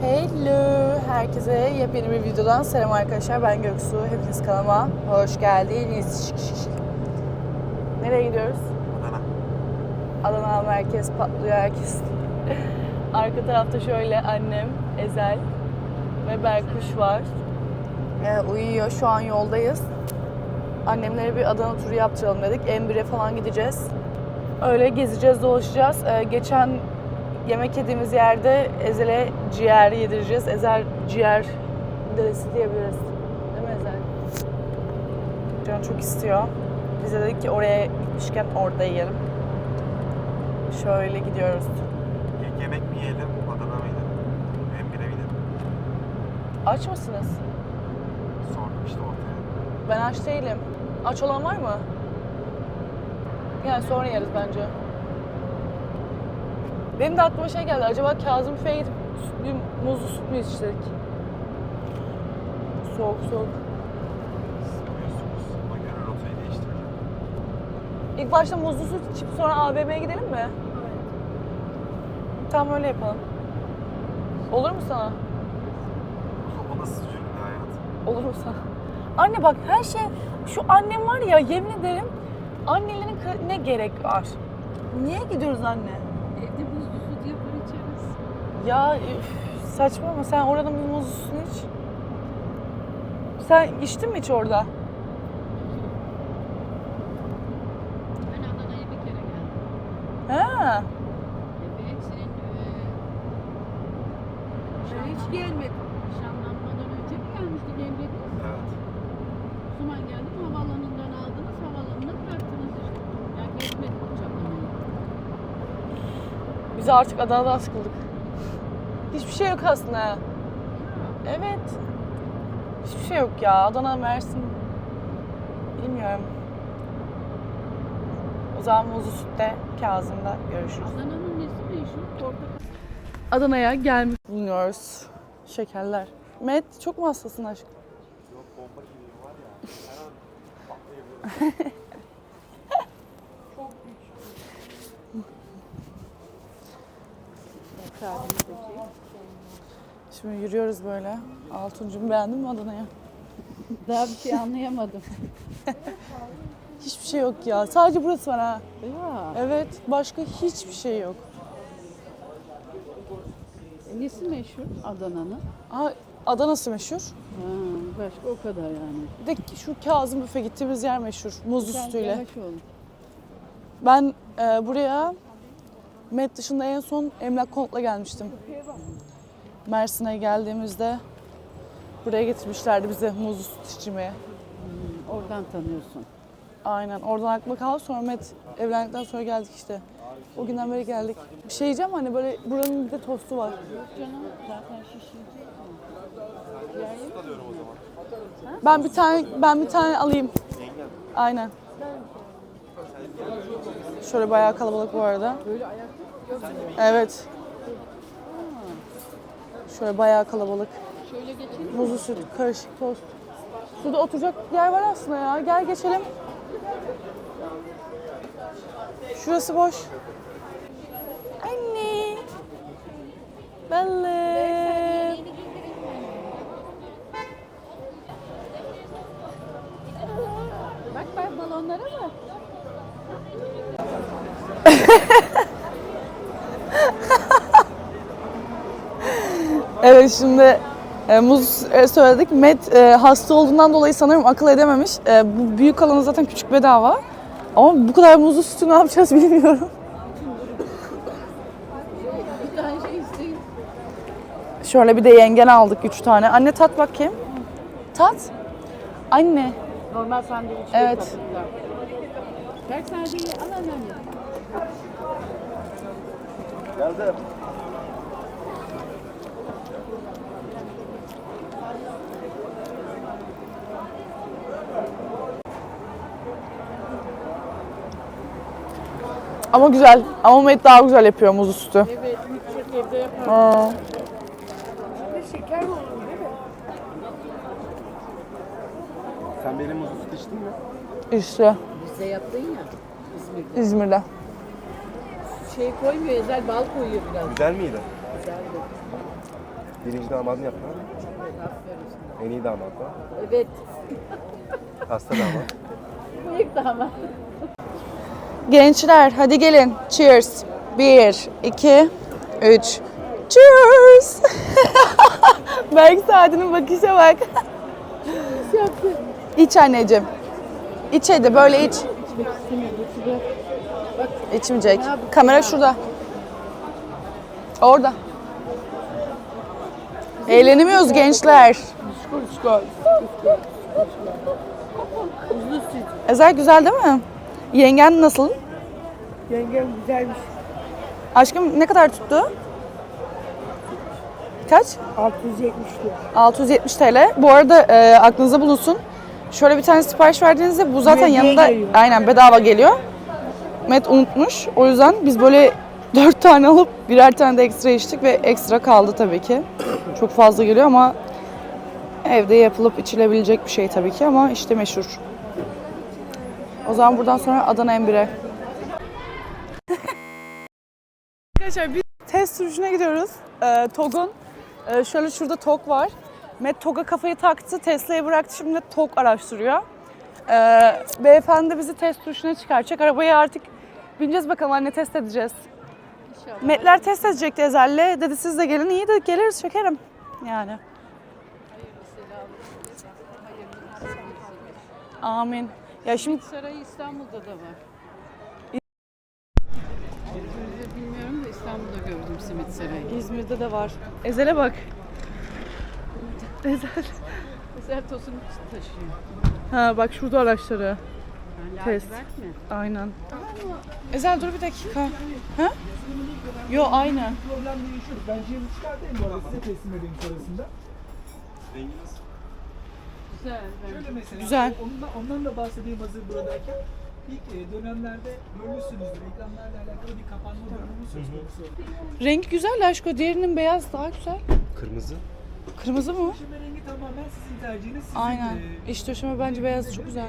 Hello! Herkese yepyeni bir videodan selam arkadaşlar. Ben Göksu. Hepiniz kanalıma hoş geldiniz. Nereye gidiyoruz? Adana. Adana merkez patlıyor herkes. Arka tarafta şöyle annem, Ezel ve Berkuş var. Ee, uyuyor. Şu an yoldayız. Annemlere bir Adana turu yaptıralım dedik. M1'e falan gideceğiz. Öyle gezeceğiz, dolaşacağız. Ee, geçen yemek yediğimiz yerde Ezel'e ciğer yedireceğiz. Ezel ciğer dedesi diyebiliriz. Değil mi Ezel? Can çok istiyor. Biz de dedik ki oraya gitmişken orada yiyelim. Şöyle gidiyoruz. İlk yemek mi yiyelim, Adana mıydı? M1'e gidelim. Aç mısınız? Sordum işte ortaya. Ben aç değilim. Aç olan var mı? Yani sonra yeriz bence. Benim de aklıma şey geldi. Acaba Kazım Büfe'ye gidip süt- bir muzlu süt mü içsek? Soğuk soğuk. İlk başta muzlu süt içip sonra AVM'ye gidelim mi? Tamam öyle yapalım. Olur mu sana? O nasıl cümle hayat? Olur mu sana? Anne bak her şey, şu annem var ya yemin ederim annelerin ka- ne gerek var? Niye gidiyoruz anne? Evde buzlu süt yapar içeriz. Ya üf, saçma ama sen oranın bir muzlu sütünü iç. Sen içtin mi hiç orada? Ben Adana'ya bir kere geldim. Ha. Evet, senin e, Ben hiç gelmedim. nişanlanmadan önce mi gelmiştik Emre'de? Evet. O zaman geldim, havaalanından aldınız, havaalanına bıraktınız işte. Yani gezmedik uçakla. Biz artık Adana'dan sıkıldık. Hiçbir şey yok aslında. Evet. Hiçbir şey yok ya. Adana, Mersin. Bilmiyorum. O zaman muzlu sütte Kazım'da görüşürüz. Adana'nın nesi meşhur? Portakal. Adana'ya gelmiş bulunuyoruz. Şekerler. Met çok mu hastasın aşkım? Yok bomba gibi var ya. Şimdi yürüyoruz böyle. Altuncum beğendin mi Adana'yı? Daha bir şey anlayamadım. Hiçbir şey yok ya. Sadece burası var ha. Ya, Evet. Başka hiçbir şey yok. e, nesi meşhur Adana'nın? Ha, Adana'sı meşhur. Ha, başka o kadar yani. Bir de şu Kazım Büfe gittiğimiz yer meşhur. Sen yavaş ol. Ben e, buraya Met dışında en son Emlak Kont'la gelmiştim. Mersin'e geldiğimizde buraya getirmişlerdi bize muzlu süt içmeye. Hmm, Oradan tanıyorsun. Aynen. Oradan aklıma kaldı. Sonra Met evlendikten sonra geldik işte. O günden beri geldik. Bir şey diyeceğim hani böyle buranın bir de tostu var. Yok canım, zaten şişirecek Ben bir tane ben bir tane alayım. Aynen. Şöyle bayağı kalabalık bu arada. Evet. Şöyle bayağı kalabalık. Muzlu süt, karışık tost. Şurada oturacak yer var aslında ya. Gel geçelim. Şurası boş. Anne. Bellem. Bak bak balonlara bak. Evet şimdi e, muz e, söyledik. Met e, hasta olduğundan dolayı sanırım akıl edememiş. E, bu büyük alanı zaten küçük bedava. Ama bu kadar muzlu sütü ne yapacağız bilmiyorum. Şöyle bir de yengen aldık üç tane. Anne tat bakayım. Tat. Anne. Normal sandviç. Evet. Bak sadece al. Geldim. Ama güzel. Ama Met daha güzel yapıyor muzlu sütü. Evet, yüksek evde yapar. Aa, Şeker olur değil mi? Sen benim muzlu süt içtin mi? işte Bizde yaptın ya İzmir'de. İzmir'de. Şey koymuyor, ezel bal koyuyor biraz. Güzel miydi? Güzeldi. Birinci damadını yaptın ha? Aferin sana. En iyi damat da. Evet. Hasta damat. Büyük damat. Gençler hadi gelin. Cheers. Bir, iki, üç. Cheers. Berk Saadet'in bakışa bak. İç anneciğim. İç hadi böyle iç. İçmek istemiyor. İçmeyecek. Kamera şurada. Orada. Eğlenemiyoruz gençler. Ezel güzel değil mi? Yengen nasıl? Yengem güzelmiş. Aşkım ne kadar tuttu? Kaç? 670 lira. 670 TL. Bu arada e, aklınızda bulunsun. Şöyle bir tane sipariş verdiğinizde bu zaten Hediye yanında geliyor. aynen bedava geliyor. Met unutmuş. O yüzden biz böyle 4 tane alıp birer tane de ekstra içtik ve ekstra kaldı tabii ki. Çok fazla geliyor ama evde yapılıp içilebilecek bir şey tabii ki ama işte meşhur. O zaman buradan sonra Adana M1'e. Arkadaşlar biz test sürüşüne gidiyoruz. Ee, TOG'un. Ee, şöyle şurada TOG var. Met TOG'a kafayı taktı. Tesla'yı bıraktı. Şimdi TOG araştırıyor. Ee, beyefendi bizi test sürüşüne çıkaracak. Arabayı artık bineceğiz bakalım anne test edeceğiz. İnşallah. Metler test edecekti Ezel'le. Dedi siz de gelin. İyi de geliriz şekerim. Yani. Amin. Ya şimdi Sarayı İstanbul'da da var. İzmir'de bilmiyorum da İstanbul'da gördüm simit sarayı. İzmir'de de var. Ezel'e bak. Ezel. Güzel tosunu taşıyor. Ha bak şurada araçları. Test. Aynen. Ezel dur bir dakika. Ha? Yo aynı. problem değişiyor. Ben cihazı çıkartayım bu arada size teslim edeyim sonrasında. Rengi nasıl? Güzel. bence. Şöyle mesela Güzel. Ondan, ondan da bahsedeyim hazır buradayken. İlk e, dönemlerde görmüşsünüzdür ekranlarla alakalı bir kapanma durumu söz konusu oldu. Rengi güzel aşkım. Diğerinin beyaz daha güzel. Kırmızı. Kırmızı mı? Şimdi rengi tamamen sizin tercihiniz. Sizin, Aynen. e, İç döşeme bence beyaz çok güzel.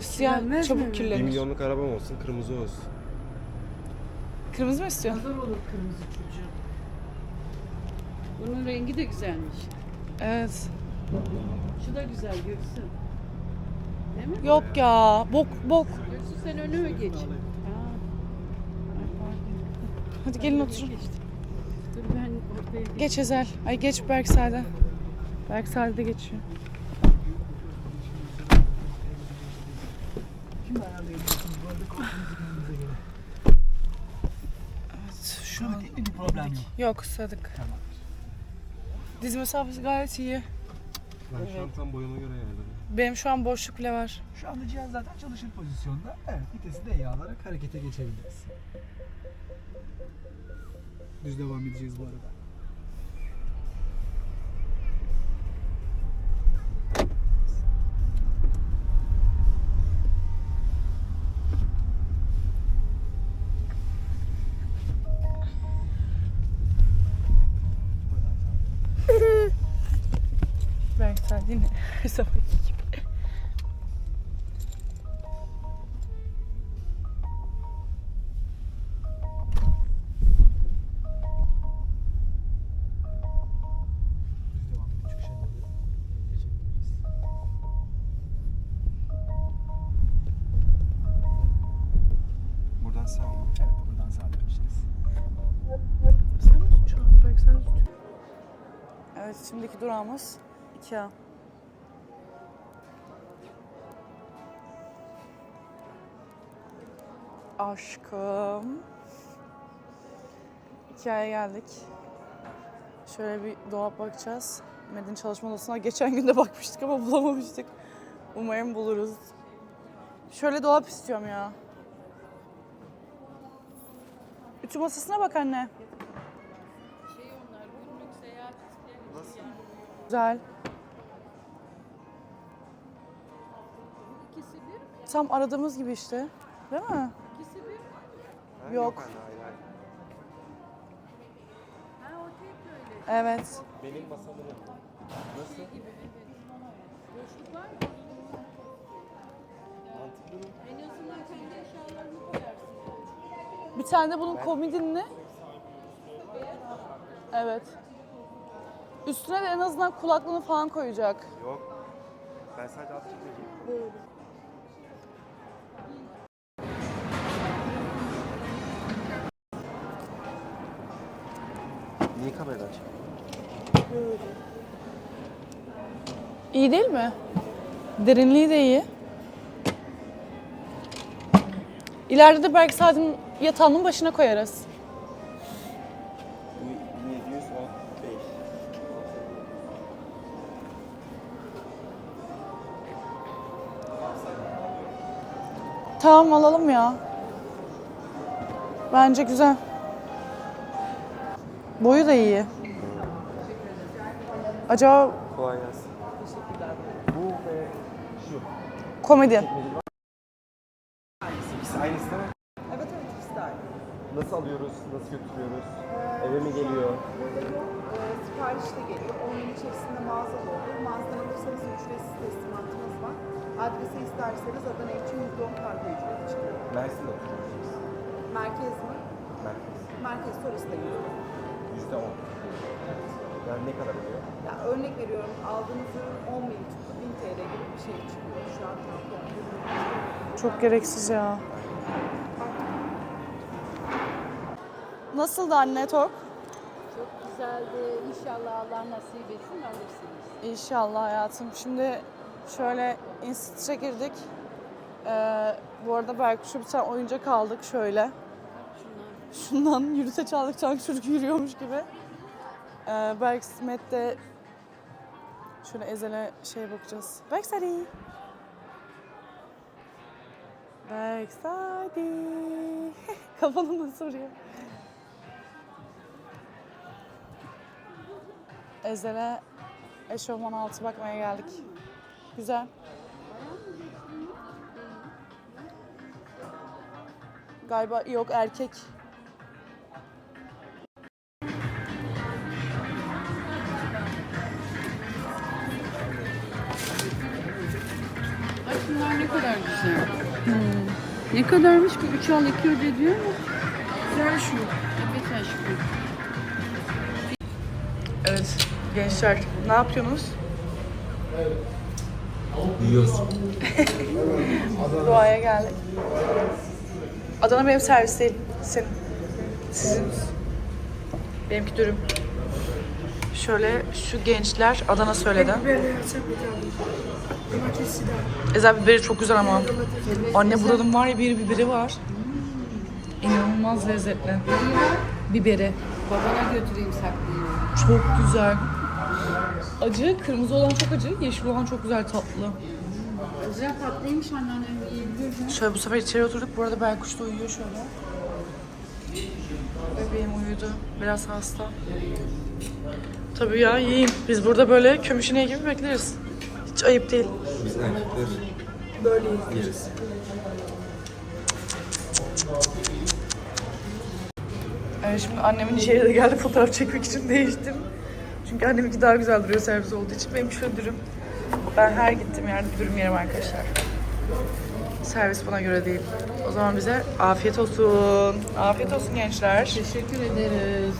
Siyah kirlenmez çabuk mi? 1 kirlenir. milyonluk arabam olsun, kırmızı olsun. Kırmızı mı istiyorsun? Hazır olur kırmızı çocuğum. Bunun rengi de güzelmiş. Evet. Şu da güzel Göksu. Değil mi? Yok ya. Bok bok. Göksu sen önüme geç. Aa, Hadi gelin oturun. geçtim. Dur ben ortaya geç. Geç Ezel. Ay geç Berksel'de. Berksel'de geçiyor. Şimdi ayarlayabilirsiniz. Bu arada kodumuzu kendinize göre. Evet şu an. değil mi? Bir problem yok. Yok sadık. Tamam. Diz mesafesi gayet iyi. Ben şu an tam boyuna göre ayarladım. Benim şu an boşluk bile var. Şu anda cihaz zaten çalışır pozisyonda. Evet vitesi de iyi alarak harekete geçebiliriz. Düz devam edeceğiz bu arada. Her zamanki gibi. Buradan sağ mı? Evet buradan sağa döneceğiz. Sen mi tutacaksın? Berksel tutuyor. Evet şimdiki durağımız Ikea. Aşkım. Ikea'ya geldik. Şöyle bir dolap bakacağız. Medin çalışma odasına geçen gün de bakmıştık ama bulamamıştık. Umarım buluruz. Şöyle dolap istiyorum ya. Ütü masasına bak anne. İsteyen Güzel. Tam aradığımız gibi işte. Değil mi? Yok. anne, hayır hayır. Evet. Benim masamın Nasıl? Gibi evet. Boşluk var mı? Mantıklı mı? En azından kendi eşyalarını koyarsın yani. Bir tane de bunun komodinli. Evet. Üstüne de en azından kulaklığını falan koyacak. Yok. Ben sadece azıcık çekeyim. Kameradan çekiyorsun? İyi değil mi? Derinliği de iyi. İleride de belki saatin yatağının başına koyarız. Bu 715. Tamam alalım ya. Bence güzel. Boyu da iyi. Acaba Kolay gelsin. Bu ve şu. komedi. İkisi aynısı değil mi? Evet evet ikisi de aynı. Nasıl alıyoruz? Nasıl götürüyoruz? Eve mi geliyor? Ee, sipariş de geliyor. Onun içerisinde mağazalı olur. Mağazadan alırsanız ücretsiz teslimatımız var. Adrese isterseniz Adana için %10 kargo ücreti çıkıyor. Mersin'de oturuyoruz. Merkez mi? Merkez. Merkez sonrası da %10. Yüzde on. Yani ne kadar oluyor? Ya örnek veriyorum aldığınız ürün 10 bin çıktı 1000 TL gibi bir şey çıkıyor şu an tam Çok gereksiz ya. Nasıldı anne tok? Çok güzeldi. İnşallah Allah nasip etsin alırsınız. İnşallah hayatım. Şimdi şöyle Institute'e girdik. Ee, bu arada belki şu bir tane oyuncak aldık şöyle. Şundan yürüse çaldık çaldık çocuk yürüyormuş gibi. Ee, belki Smet'te şöyle Ezel'e şey bakacağız. Belki Sadi. Sadi. Kafanı nasıl vuruyor? Ezel'e eşofman altı bakmaya geldik. Güzel. Galiba yok erkek. Ne kadarmış bu? Üç al iki öde diyor mu? Güzel şu. Evet aşkım. Evet gençler ne yapıyorsunuz? Yiyoruz. Doğaya geldik. Adana benim servis değil. Senin. Sizin. Benimki dürüm. Şöyle şu gençler Adana söyledi. Ezel biberi çok güzel ama. Anne buranın var ya bir biberi var. İnanılmaz lezzetli. Biberi. Babana götüreyim saklayayım. Çok güzel. Acı, kırmızı olan çok acı, yeşil olan çok güzel tatlı. Güzel tatlıymış anneannem iyi biliyorsun. Şöyle bu sefer içeri oturduk. Bu arada Berkuş da uyuyor şöyle. Bebeğim uyudu. Biraz hasta. Tabii ya yiyeyim. Biz burada böyle kömüşüne gibi bekleriz. Hiç ayıp değil. Biz erkekler Böyle yeriz. Evet, şimdi annemin içeri de geldi fotoğraf çekmek için değiştim. Çünkü anneminki daha güzel duruyor servis olduğu için. Benim şöyle dürüm. Ben her gittiğim yerde dürüm yerim arkadaşlar. Servis buna göre değil. O zaman bize afiyet olsun. Afiyet olsun gençler. Teşekkür ederiz.